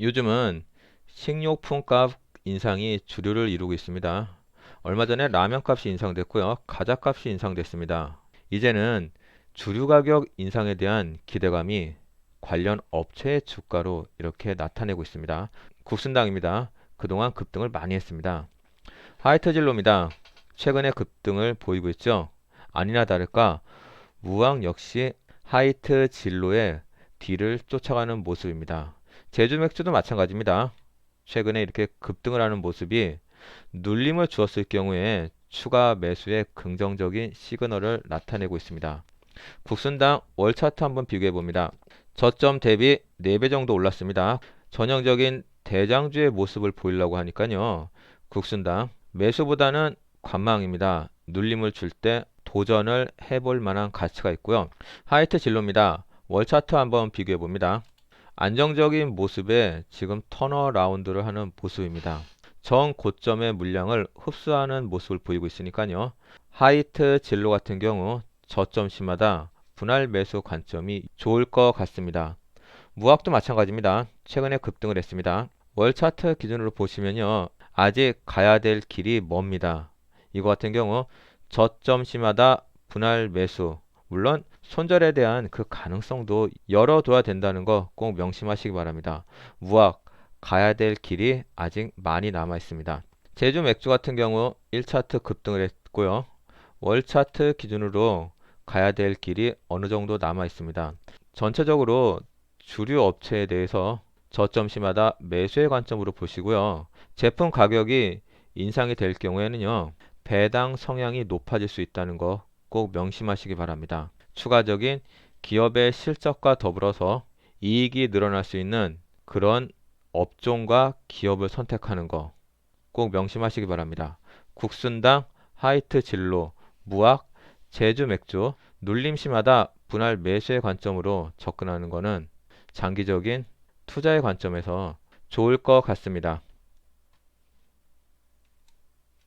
요즘은 식료품 값 인상이 주류를 이루고 있습니다. 얼마 전에 라면 값이 인상됐고요. 과자 값이 인상됐습니다. 이제는 주류 가격 인상에 대한 기대감이 관련 업체의 주가로 이렇게 나타내고 있습니다. 국순당입니다. 그동안 급등을 많이 했습니다. 하이트 진로입니다. 최근에 급등을 보이고 있죠. 아니나 다를까 무항 역시 하이트 진로의 뒤를 쫓아가는 모습입니다. 제주 맥주도 마찬가지입니다. 최근에 이렇게 급등을 하는 모습이 눌림을 주었을 경우에 추가 매수의 긍정적인 시그널을 나타내고 있습니다. 국순당 월 차트 한번 비교해 봅니다. 저점 대비 4배 정도 올랐습니다. 전형적인 대장주의 모습을 보이려고 하니까요. 국순당 매수보다는 관망입니다. 눌림을 줄 때 도전을 해볼 만한 가치가 있고요. 하이트 진로입니다. 월 차트 한번 비교해 봅니다. 안정적인 모습에 지금 턴어라운드를 하는 모습입니다. 전 고점의 물량을 흡수하는 모습을 보이고 있으니까요. 하이트 진로 같은 경우 저점 시마다 분할 매수 관점이 좋을 것 같습니다. 무학도 마찬가지입니다. 최근에 급등을 했습니다. 월 차트 기준으로 보시면요. 아직 가야 될 길이 멉니다. 이거 같은 경우 저점 시마다 분할 매수 물론 손절에 대한 그 가능성도 열어둬야 된다는 거 꼭 명심하시기 바랍니다. 무학 가야 될 길이 아직 많이 남아 있습니다. 제주 맥주 같은 경우 1차트 급등을 했고요. 월 차트 기준으로 가야 될 길이 어느 정도 남아 있습니다. 전체적으로 주류 업체에 대해서 저점 시마다 매수의 관점으로 보시고요. 제품 가격이 인상이 될 경우에는요. 배당 성향이 높아질 수 있다는 거 꼭 명심하시기 바랍니다. 추가적인 기업의 실적과 더불어서 이익이 늘어날 수 있는 그런 업종과 기업을 선택하는 거 꼭 명심하시기 바랍니다. 국순당, 하이트 진로, 무학, 제주 맥주, 눌림 시마다 분할 매수의 관점으로 접근하는 것은 장기적인 투자의 관점에서 좋을 것 같습니다.